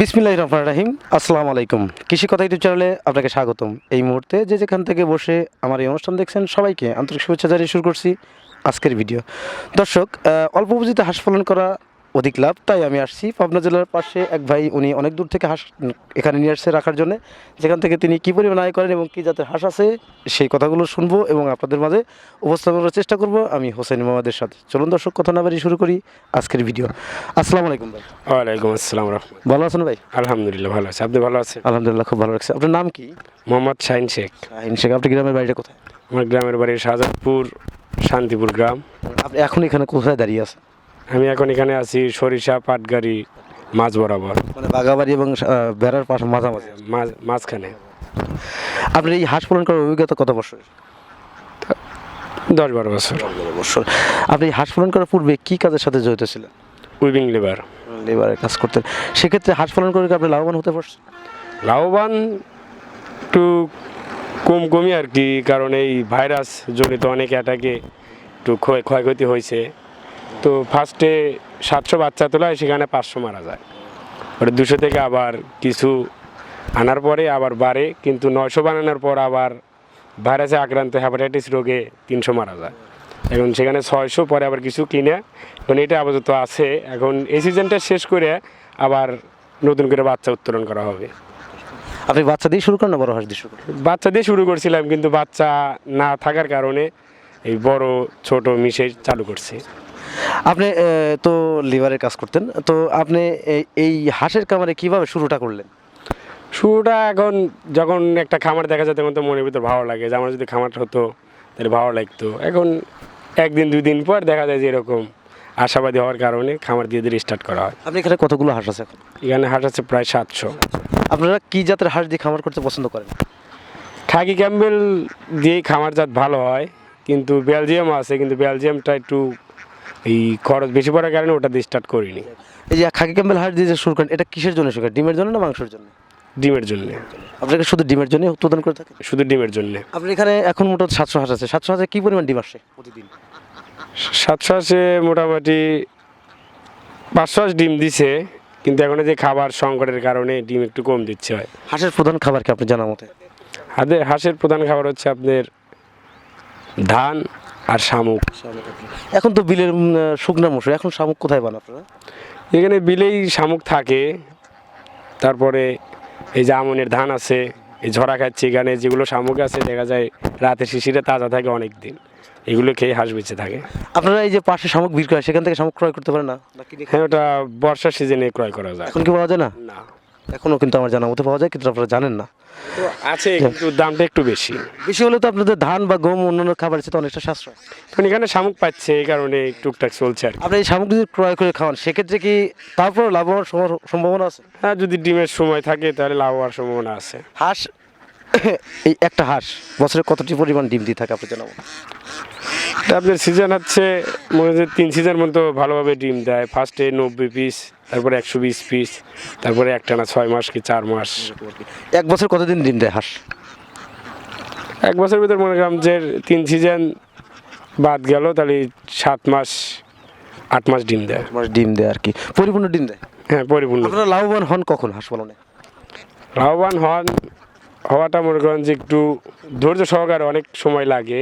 বিসমিল্লাহ রহমান রাহিম। আসসালামু আলাইকুম। কৃষি কথা ইউটিউব চ্যানেলে আপনাকে স্বাগতম। এই মুহূর্তে যে যেখান থেকে বসে আমার এই অনুষ্ঠান দেখছেন, সবাইকে আন্তরিক শুভেচ্ছা জানিয়ে শুরু করছি আজকের ভিডিও। দর্শক অল্প পুঁজিতে হাঁস পালন করা অধিক লাভ তাই আমি আসছি পাবনা জেলার পাশে। এক ভাই উনি অনেক দূর থেকে হাঁস এখানে নিয়ে আসছে রাখার জন্য। যেখান থেকে তিনি কী পরিমাণ আয় করেন এবং কী জাতের হাঁস আছে সেই কথাগুলো শুনব এবং আপনাদের মাঝে উপস্থাপন করার চেষ্টা করব। আমি হোসেন মোহাম্মদের সাথে। চলুন দর্শক কথা না বাড়ি শুরু করি আজকের ভিডিও। আসসালামু আলাইকুম ভাই। ওয়ালাইকুম আসসালাম ভালো আছেন ভাই? আলহামদুলিল্লাহ ভালো আছে। আপনি ভালো আছেন? আলহামদুলিল্লাহ খুব ভালো লাগছে। আপনার নাম কি? মোহাম্মদ শাহিন শেখ। শাহিন শেখ আপনি গ্রামের বাড়িটা কোথায়? আমার গ্রামের বাড়ি শাহজাদপুর শান্তিপুর গ্রাম। আপনি এখন এখানে কোথায় দাঁড়িয়ে আছেন? আমি এখন এখানে আছি সরিষা পাটগাড়ি মাছ বরাবর। মানে বাগাবাড়ি এবং বেড়ার পাশে মাঝামাঝি। মাঝ মাঝখানে। আপনার এই হাঁস পালন করার অভিজ্ঞতা কত বছর? দশ বারো বছর। বছর। আপনি হাঁস পালন করার পূর্বে কি কাজের সাথে জড়িত ছিলেন? Weaving labour. লেবারের কাজ করতেন। সেক্ষেত্রে হাঁস পালন করে আপনি লাভবান হতে পারছেন? লাভবান একটু কম কমই আর কি কারণ এই ভাইরাস জনিত অনেক অ্যাটাকে একটু ক্ষয় ক্ষয়ক্ষতি হয়েছে। তো ফার্স্টে সাতশো বাচ্চা তোলা হয় সেখানে পাঁচশো মারা যায়। ওটা দুশো থেকে আবার কিছু আনার পরে আবার বাড়ে কিন্তু নয়শো বানানোর পর আবার ভাইরাসে আক্রান্ত হ্যাপাটাইটিস রোগে তিনশো মারা যায়। এখন সেখানে ছয়শো পরে আবার কিছু কিনে এখন এটা আপাতত আছে। এখন এই সিজনটা শেষ করে আবার নতুন করে বাচ্চা উত্তোলন করা হবে। আপনি বাচ্চা দিয়ে শুরু করেন না বড় হাঁস দিয়ে শুরু করেন? বাচ্চা দিয়ে শুরু করছিলাম কিন্তু বাচ্চা না থাকার কারণে এই বড় ছোট মিশে চালু করছি। আপনি তো লিভারের কাজ করতেন তো আপনি এই- হাঁসের কামারে কীভাবে শুরুটা করলেন? শুরুটা এখন যখন একটা খামার দেখা যায় তখন তো মনের ভিতর ভালো লাগে যে আমার যদি খামারটা হতো তাহলে ভালো লাগতো। এখন একদিন দুই দিন পর দেখা যায় যে এরকম আশাবাদী হওয়ার কারণে খামার দিয়ে দিয়ে স্টার্ট করা হয়। আপনি এখানে কতগুলো হাঁস আছে এখন? এখানে হাঁস আছে প্রায় সাতশো। আপনারা কী জাতের হাঁস দিয়ে খামার করতে পছন্দ করেন? খাকি ক্যাম্বেল দিয়েই খামার জাত ভালো হয় কিন্তু বেলজিয়াম আছে কিন্তু বেলজিয়ামটা একটু এই খরচ বেশি পড়ার কারণে ওটা দিয়ে স্টার্ট করিনি। এই যে খাকি ক্যাম্বেল হাঁস দিয়ে যে শুরু করেন এটা কিসের জন্য শুরু ডিমের জন্য না মাংসের জন্য? ডিমের জন্যে। আপনাকে শুধু ডিমের জন্য উৎপাদন করে থাকেন? শুধু ডিমের জন্যে। আপনার এখানে এখন মোটামুটি সাতশো হাঁস আছে। সাতশো হাঁসে কি পরিমাণ ডিম আসে প্রতিদিন? সাতশো আসে মোটামুটি পাঁচশো হাঁস ডিম দিছে কিন্তু এখন যে খাবার সংকটের কারণে ডিম একটু কম দিচ্ছে হয়। হাঁসের প্রধান খাবার কি আপনি জানা মতে? হাঁসের প্রধান খাবার হচ্ছে আপনার ধান আর শামুক। এখন তো বিলের শুকনা মশুর এখন শামুক কোথায় বান আপনারা? এখানে বিলেই শামুক থাকে। তারপরে এই যে আমনের ধান আছে এই ঝরা খাচ্ছে এখানে যেগুলো শামুক আছে দেখা যায় রাতে শিশিরে তাজা থাকে অনেক দিন এগুলো খেয়ে হাঁস বেঁচে থাকে। আপনারা এই যে পাশে শামুক বিক্রি হয় সেখান থেকে শামুক ক্রয় করতে পারেন না? হ্যাঁ ওটা বর্ষার সিজনে ক্রয় করা যায়। এখন কি পাওয়া যায় না? না। এখনও কিন্তু আমার জানা মতো পাওয়া যায় কিন্তু আপনারা জানেন না। তো আছে কিন্তু দামটা একটু বেশি। বেশি হলে তো আপনাদের ধান বা গম অন্যান্য খাবার তো অনেকটা সাশ্রয়। এখন এখানে শামুক পাচ্ছে এই কারণে টুকটাক চলছে আর কি। আপনি এই শামুক যদি ক্রয় করে খাওয়ান সেক্ষেত্রে কি তারপর লাভ হওয়ার সম্ভব- সম্ভাবনা আছে? হ্যাঁ যদি ডিমের সময় থাকে তাহলে লাভ হওয়ার সম্ভাবনা আছে। হাঁস এই একটা হাঁস বছরে কতটি পরিমাণ ডিম দিয়ে থাকে আপনি জানাব আপনার সিজন হচ্ছে মনে হচ্ছে তিন সিজন মতো ভালোভাবে ডিম দেয়। ফার্স্টে নব্বই পিস তারপরে একশো বিশ পিস তারপরে একটানা ছয় মাস কি চার মাস। এক বছর কতদিন ডিম দেয় হাঁস? এক বছরের ভিতর মনে করাম যে তিন সিজন বাদ গেল তাহলে সাত মাস আট মাস ডিম দেয়। মাস ডিম দেয় আর কি। পরিপূর্ণ ডিম দেয়? হ্যাঁ পরিপূর্ণ। আপনারা লাভবান হন কখন হাঁস পালনে লাভবান হন হওয়াটা মনে করেন যে একটু ধৈর্য সহকারে অনেক সময় লাগে।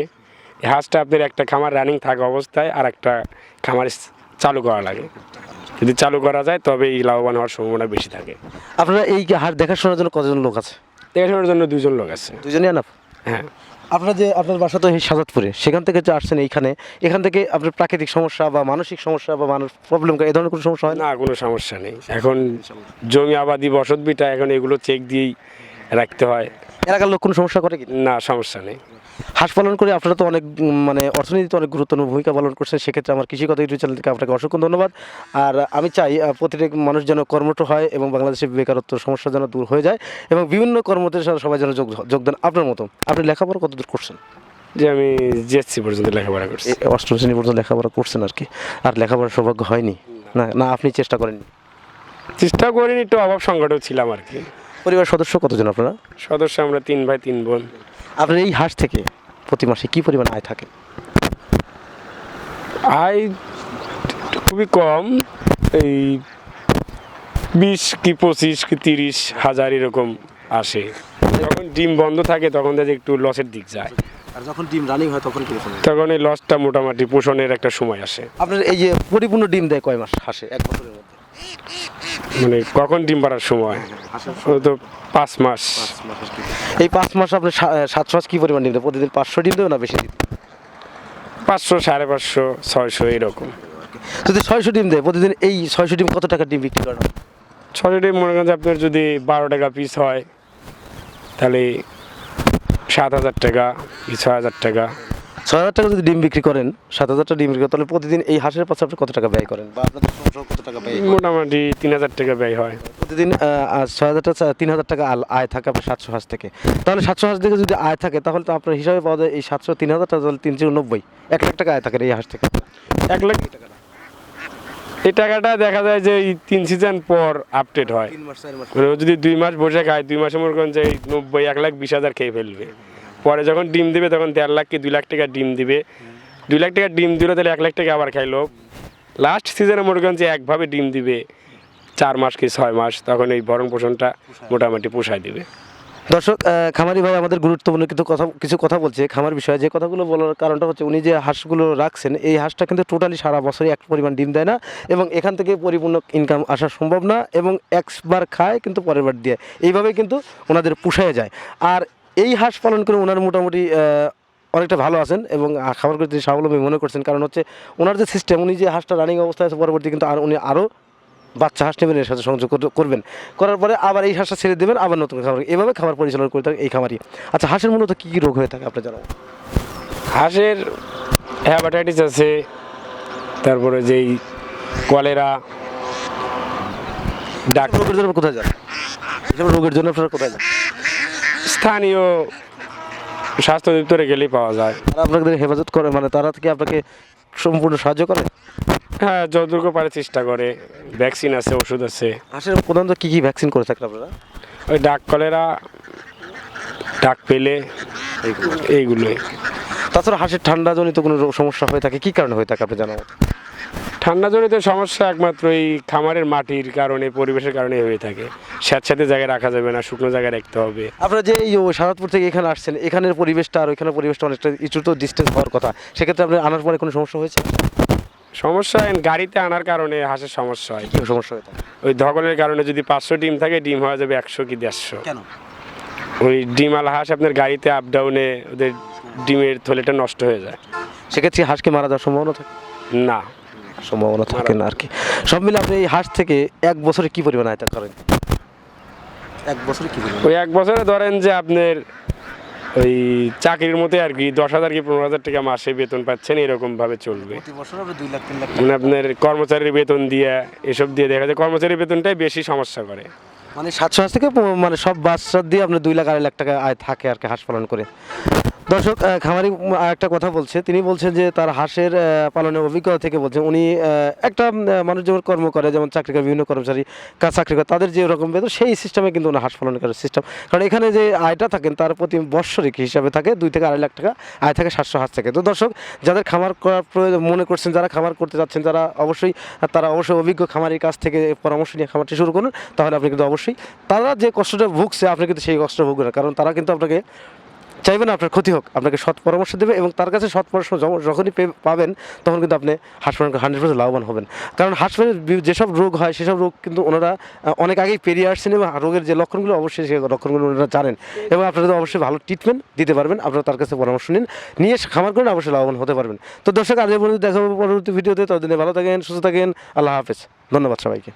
হাঁসটা আপনার একটা খামার রানিং থাকা অবস্থায় আর একটা খামার চালু করা লাগে। যদি চালু করা যায় তবে এই লাভবান হওয়ার সম্ভাবনা বেশি থাকে। আপনারা এই হাঁস দেখাশোনার জন্য কতজন লোক আছে? দেখাশোনার জন্য দুজন লোক আছে। দুজনই আনাপ হ্যাঁ। আপনারা যে আপনার বাসা তো এই সাজাদপুরে সেখান থেকে যে আসছেন এইখানে এখান থেকে আপনার প্রাকৃতিক সমস্যা বা মানসিক সমস্যা বা মানুষ প্রবলেম এই ধরনের কোনো সমস্যা হয় না? না কোনো সমস্যা নেই। এখন জমি আবাদি বসত বিটা এখন এগুলো চেক দিয়েই রাখতে হয়। এলাকার লোক কোনো সমস্যা করে কি? না সমস্যা নেই। হাঁস পালন করে আপনারা তো অনেক মানে অর্থনীতিতে অনেক গুরুত্বপূর্ণ ভূমিকা পালন করছেন সেক্ষেত্রে আমার কৃষিগত ইউটিউব চ্যানেল থেকে আপনাকে অসংখ্য ধন্যবাদ। আর আমি চাই প্রতিটি মানুষ যেন কর্মঠ হয় এবং বাংলাদেশের বেকারত্ব সমস্যা যেন দূর হয়ে যায় এবং বিভিন্ন কর্মতে সবাই যেন যোগ যোগদান আপনার মতো। আপনি লেখাপড়া কতদূর করছেন? যে আমি জেএসসি পর্যন্ত লেখাপড়া করছি। অষ্টম শ্রেণি পর্যন্ত লেখাপড়া করছেন আর কি। আর লেখাপড়ার সৌভাগ্য হয়নি? না না আপনি চেষ্টা করেননি? চেষ্টা করিনি একটু অভাব সংকটেও ছিলাম আর কি। পরিবার সদস্য কতজন আপনারা? সদস্য আমরা তিন ভাই তিন বোন। আপনার এই হাঁস থেকে প্রতি মাসে কী পরিমাণ আয় থাকে? আয় খুবই কম। এই বিশ কি পঁচিশ কি তিরিশ হাজার এরকম আসে। যখন ডিম বন্ধ থাকে তখন দেখে একটু লসের দিক যায়। আর যখন ডিম রানিং হয় তখন কি তখন এই লসটা মোটামুটি পোষণের একটা সময় আসে। আপনার এই যে পরিপূর্ণ ডিম দেয় কয় মাস হাসে? এক বছরের মধ্যে। মানে কখন ডিম পাড়ার সময়? তো পাঁচ মাস। এই পাঁচ মাস আপনি সাতশো মাস কি পরিমাণ ডিম প্রতিদিন পাঁচশো ডিম দেবে না বেশি ডিম? পাঁচশো সাড়ে পাঁচশো ছয়শো এরকম। যদি ছয়শো ডিম দেয় প্রতিদিন এই ছয়শো ডিম কত টাকা ডিম বিক্রি করেন ছয়শো ডিম মনে করেন আপনার যদি বারো টাকা পিস হয় তাহলে সাত হাজার টাকা কি ছয় হাজার টাকা। ছয় হাজার টাকা যদি ডিম বিক্রি করেন সাত হাজার টাকা ডিম বিক্রি করেন তাহলে প্রতিদিন এই হাঁসের পাশে আপনি কত টাকা ব্যয় করেন? বা আপনাদের সংসার কত টাকা ব্যয় মোটামুটি তিন হাজার টাকা ব্যয় হয়। প্রতিদিন ছয় হাজার টাকা তিন হাজার টাকা আয় থাকে আপনার সাতশো হাঁস থেকে। তাহলে সাতশো হাঁস থেকে যদি আয় থাকে তাহলে তো আপনার হিসাবে পাওয়া যায় এই সাতশো তিন হাজার টাকা তাহলে তিনশো নব্বই এক লাখ টাকা আয় থাকে এই হাঁস থেকে। এক লাখ এই টাকাটা। দেখা যায় যে এই তিন সিজন পর আপডেট হয়। যদি দুই মাস বসে খায় দুই মাসে মনে করেন যে নব্বই এক লাখ বিশ হাজার খেয়ে ফেলবে। পরে যখন ডিম দিবে তখন দেড় লাখ কি দুই লাখ টাকা ডিম দিবে। দুই লাখ টাকা ডিম দিল তাহলে এক লাখ টাকা আবার খাইলো। লাস্ট সিজনে যে একভাবে ডিম দিবে চার মাস কি ছয় মাস তখন এই ভরণ পোষণটা মোটামুটি পোষায় দিবে। দর্শক খামারি ভাই আমাদের গুরুত্বপূর্ণ কিন্তু কথা কিছু কথা বলছে খামার বিষয়ে। যে কথাগুলো বলার কারণটা হচ্ছে উনি যে হাঁসগুলো রাখছেন এই হাঁসটা কিন্তু টোটালি সারা বছরই এক পরিমাণ ডিম দেয় না এবং এখান থেকে পরিপূর্ণ ইনকাম আসা সম্ভব না এবং একবার খায় কিন্তু পরের বার দিয়ে। এইভাবে কিন্তু ওনাদের পুষায় যায়। আর এই হাঁস পালন করে ওনার মোটামুটি অনেকটা ভালো আছেন এবং খাবার করে তিনি স্বাবলম্বী মনে করছেন। কারণ হচ্ছে ওনার যে সিস্টেম উনি যে হাঁসটা রানিং অবস্থায় আছে পরবর্তী কিন্তু আর উনি আরও বাচ্চা হাঁস নেবেন এর সাথে সংযোগ করবেন। করার পরে আবার এই হাঁসটা ছেড়ে দেবেন আবার নতুন খাবার এভাবে খাবার পরিচালনা করে থাকে এই খামারই। আচ্ছা হাঁসের মূলত কী কী রোগ হয়ে থাকে আপনার জানাবেন হাঁসের হ্যাপাটাইটিস আছে তারপরে যেই কলেরা ডাক্তার রোগের জন্য কোথায় যান? রোগের জন্য আপনারা কোথায় যান? স্থানীয় স্বাস্থ্য দপ্তরে গেলেই পাওয়া যায়। তারা আপনাদের হেফাজত করে মানে তারা থেকে আপনাকে সম্পূর্ণ সাহায্য করে? হ্যাঁ যতটুকু পারে চেষ্টা করে। ভ্যাকসিন আছে ওষুধ আছে। হাঁসের প্রধানত কী কী ভ্যাকসিন করে থাকেন আপনারা? ওই ডাক কলেরা ডাক পেলে এইগুলোই তাছাড়া হাঁসের ঠান্ডাজনিত কোনো রোগ- সমস্যা হয়ে থাকে কী কারণে হয়ে থাকে আপনি জানাবেন? ঠান্ডাজনিত সমস্যা একমাত্র এই খামারের মাটির কারণে পরিবেশের কারণে হয়ে থাকে। স্যাঁতস্যাঁতে জায়গায় রাখা যাবে না শুকনো জায়গায় রাখতে হবে। আপনারা যে এই সারাদপুর থেকে এখানে আসছেন এখানের পরিবেশটা আর ওইখানের পরিবেশটা অনেকটা ইচু তো ডিস্টেন্স হওয়ার কথা। সেক্ষেত্রে আপনি আনার পরে কোনো সমস্যা হয়েছে? সমস্যা গাড়িতে আনার কারণে হাঁসের সমস্যা হয়। কী সমস্যা হয়ে ওই ধকলের কারণে যদি পাঁচশো ডিম থাকে ডিম হয়ে যাবে একশো কি দেড়শো। কেন? ওই ডিমাল হাঁস আপনার গাড়িতে আপ ডাউনে ওদের ডিমের থলেটা নষ্ট হয়ে যায়। সেক্ষেত্রে হাঁসকে মারা যাওয়ার সম্ভাবনা থাকে? না। সম্ভাবনা থাকে না আর কি। সব মিলে আপনি এই হাঁস থেকে এক বছরে কি পরিমাণ আয়তা করেন? এক বছরে কি পরিমাণ? ওই এক বছরে ধরেন যে আপনার ওই চাকরির মতো আর কি দশ হাজার কি পনেরো হাজার টাকা মাসে বেতন পাচ্ছেন এরকম ভাবে চলবে। প্রতি বছর আপনি দুই লাখ তিন লাখ মানে আপনার কর্মচারীর বেতন দিয়ে এসব দিয়ে দেখা যায় কর্মচারীর বেতনটাই বেশি সমস্যা করে। মানে সাতশো হাঁস থেকে মানে সব বাচ্চা দিয়ে আপনার দুই লাখ আড়াই লাখ টাকা আয় থাকে আর কি হাঁস পালন করে। দর্শক খামারি একটা কথা বলছে। তিনি বলছেন যে তার হাঁসের পালনের অভিজ্ঞতা থেকে বলছেন, উনি একটা মানুষ যেমন কর্ম করে, যেমন চাকরি করে, বিভিন্ন কর্মচারী কাজ চাকরি করে, তাদের যে রকম বেতন, সেই সিস্টেমে কিন্তু উনি হাঁস পালন করার সিস্টেম কারণ এখানে যে আয়টা থাকেন তার প্রতি বৎসরিক হিসাবে থাকে, দুই থেকে আড়াই লাখ টাকা আয় থাকে সাতশো হাঁস থেকে। তো দর্শক, যাদের খামার করার প্রয়োজন, মনে করছেন, যারা খামার করতে যাচ্ছেন, যারা অবশ্যই, তারা অবশ্যই অভিজ্ঞ খামারির কাছ থেকে পরামর্শ নিয়ে খামারটি শুরু করুন, তাহলে আপনি কিন্তু অবশ্যই, তারা যে কষ্টটা ভুগছে, আপনি কিন্তু সেই কষ্ট ভুগবেন কারণ তারা কিন্তু আপনাকে চাইবেন আপনার ক্ষতি হোক, আপনাকে সৎ পরামর্শ দেবে এবং তার কাছে সৎ পরামর্শ যখন- যখনই পাবেন, তখন কিন্তু আপনি হাসপাতাল হান্ড্রেড পার্সেন্ট লাভবান হবেন। কারণ বি- যেসব রোগ হয়, সেসব রোগ কিন্তু ওনারা অনেক আগেই পেরিয়ে আসছেন এবং রোগের যে লক্ষণগুলো, অবশ্যই সেই লক্ষণগুলো ওনারা জানেন। এবং আপনারা তো অবশ্যই ভালো ট্রিটমেন্ট দিতে পারবেন, আপনারা তার কাছে পরামর্শ নিন। নিয়ে খামার করেন অবশ্যই লাভবান হতে পারবেন। তো দর্শক, আজ এই পর্যন্ত দেখা হবে পরবর্তী ভিডিওতে। ততদিনে ভালো থাকেন, সুস্থ থাকেন, আল্লাহ হাফেজ। ধন্যবাদ সবাইকে।